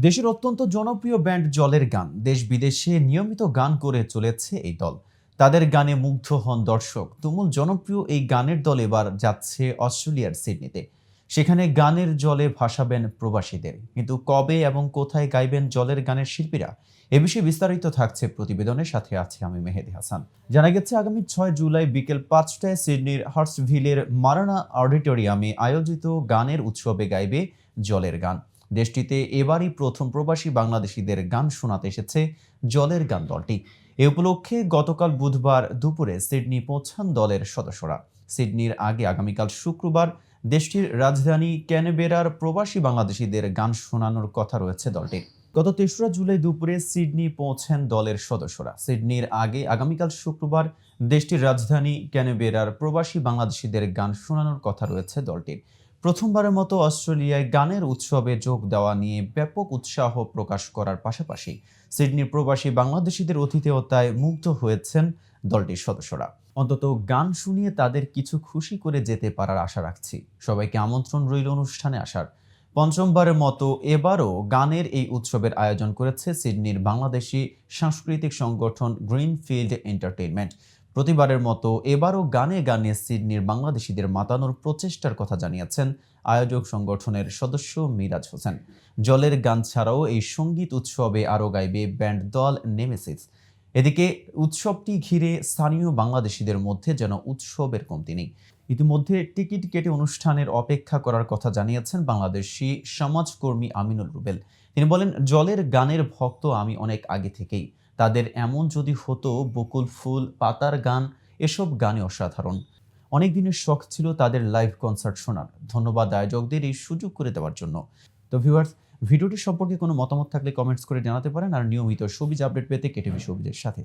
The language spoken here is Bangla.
দেশের অত্যন্ত জনপ্রিয় ব্যান্ড জলের গান। দেশ বিদেশে নিয়মিত গান করে চলেছে এই দল। তাদের গানে মুগ্ধ হন দর্শক। তুমুল জনপ্রিয় এই গানের দল এবার যাচ্ছে অস্ট্রেলিয়ার সিডনিতে। সেখানে গানের জলে ভাসাবেন প্রবাসীদের। কিন্তু কবে এবং কোথায় গাইবেন জলের গানের শিল্পীরা? এ বিষয়ে বিস্তারিত থাকছে প্রতিবেদনের সাথে আছে আমি মেহেদি হাসান। জানা গেছে, আগামী ছয় জুলাই বিকেল পাঁচটায় সিডনির হার্টসভিলের মারানা অডিটোরিয়ামে আয়োজিত গানের উৎসবে গাইবে জলের গান। দেশটিতে এবারই প্রথম প্রবাসী বাংলাদেশিদের গান শোনাতে এসেছে জলের গান দলটি। এ উপলক্ষে গতকাল বুধবার দুপুরে সিডনি পৌঁছান দলের সদস্যরা। সিডনির আগে আগামীকাল শুক্রবার দেশটির রাজধানী ক্যানবেরার প্রবাসী বাংলাদেশিদের গান শোনানোর কথা রয়েছে দলটির। গত তেসরা জুলাই দুপুরে সিডনি পৌঁছেন দলের সদস্যরা। সিডনির আগে আগামীকাল শুক্রবার দেশটির রাজধানী ক্যানবেরার প্রবাসী বাংলাদেশিদের গান শোনানোর কথা রয়েছে দলটির। প্রথমবারের মতো অস্ট্রেলিয়ায় গানের উৎসবে যোগ দেওয়া নিয়ে ব্যাপক উৎসাহ প্রকাশ করার পাশাপাশি সিডনির প্রবাসী বাংলাদেশিদের অতিথেয়তায় মুগ্ধ হয়েছেন দলটির সদস্যরা। অন্তত গান শুনিয়ে তাদের কিছু খুশি করে যেতে পারার আশা রাখছি। সবাইকে আমন্ত্রণ রইল অনুষ্ঠানে আসার। পঞ্চমবারের মতো এবারও গানের এই উৎসবের আয়োজন করেছে সিডনির বাংলাদেশি সাংস্কৃতিক সংগঠন গ্রিনফিল্ড এন্টারটেইনমেন্ট। প্রতিবারের মতো এবারও গানে গানে সিডনির বাংলাদেশিদের মাতানোর প্রচেষ্টার কথা জানিয়েছেন আয়োজক সংগঠনের সদস্য মিরাজ হোসেন। জলের গান ছাড়াও এই সংগীত উৎসবে আরও গাইবে ব্যান্ড দল নেমেসিস। এদিকে উৎসবটি ঘিরে স্থানীয় বাংলাদেশিদের মধ্যে যেন উৎসবের কমতি নেই। ইতিমধ্যে টিকিট কেটে অনুষ্ঠানের অপেক্ষা করার কথা জানিয়েছেন বাংলাদেশি সমাজকর্মী আমিনুল রুবেল। তিনি বলেন, জলের গানের ভক্ত আমি অনেক আগে থেকেই। তাদের এমন যদি হতো, বকুল ফুল, পাতার গান, এসব গানে অসাধারণ। অনেক দিনের শখ ছিল তাদের লাইভ কনসার্ট শোনার। ধন্যবাদ আয়োজকদের এই সুযোগ করে দেওয়ার জন্য। তো ভিউয়ার্স ভিডিওটি সম্পর্কে কোনো মতামত থাকলে কমেন্টস করে জানাতে পারেন, আর নিয়মিত সবিজ আপডেট পেতে কেটিভি সবিজের সাথে